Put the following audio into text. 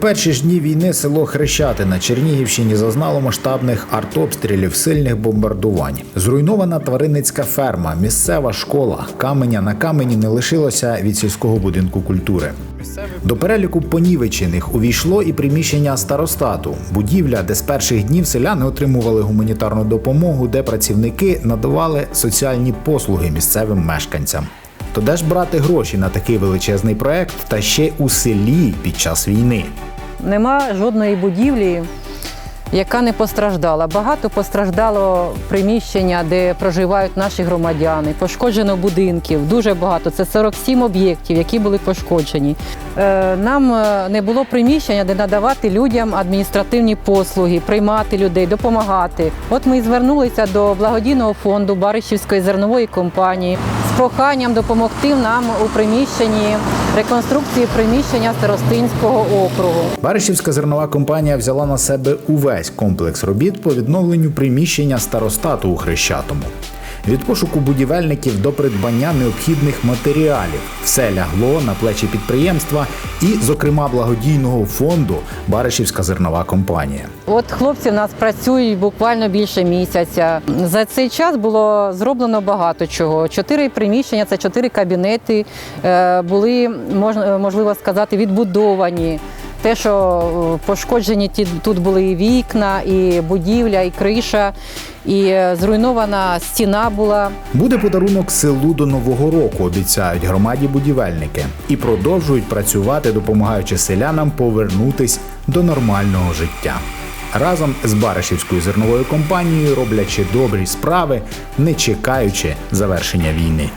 перші ж дні війни село Хрещати на Чернігівщині зазнало масштабних артобстрілів, сильних бомбардувань. Зруйнована тваринницька ферма, місцева школа. Каменя на камені не лишилося від сільського будинку культури. До переліку понівечених увійшло і приміщення старостату, будівля, де з перших днів селяни отримували гуманітарну допомогу, де працівники надавали соціальні послуги місцевим мешканцям. То де ж брати гроші на такий величезний проект та ще у селі під час війни? Нема жодної будівлі, яка не постраждала. Багато постраждало приміщення, де проживають наші громадяни. Пошкоджено будинків, дуже багато. Це 47 об'єктів, які були пошкоджені. Е, Нам е, не було приміщення, де надавати людям адміністративні послуги, приймати людей, допомагати. От ми звернулися до благодійного фонду Баришівської зернової компанії з проханням допомогти нам у приміщенні реконструкції приміщення Старостинського округу. Баришівська зернова компанія взяла на себе увесь комплекс робіт по відновленню приміщення старостату у Хрещатому. Від пошуку будівельників до придбання необхідних матеріалів все лягло на плечі підприємства і, зокрема, благодійного фонду Баришівська зернова компанія. От хлопці в нас працюють буквально більше місяця. За цей час було зроблено багато чого. Чотири приміщення, це чотири кабінети е, були можливо сказати відбудовані. Те, що е, пошкоджені ті тут були і вікна, і будівля, і криша, і е, зруйнована стіна була. Буде подарунок селу до нового року, обіцяють громаді будівельники, і продовжують працювати, допомагаючи селянам повернутись до нормального життя. Разом з Баришівською зерновою компанією роблячи добрі справи, не чекаючи завершення війни.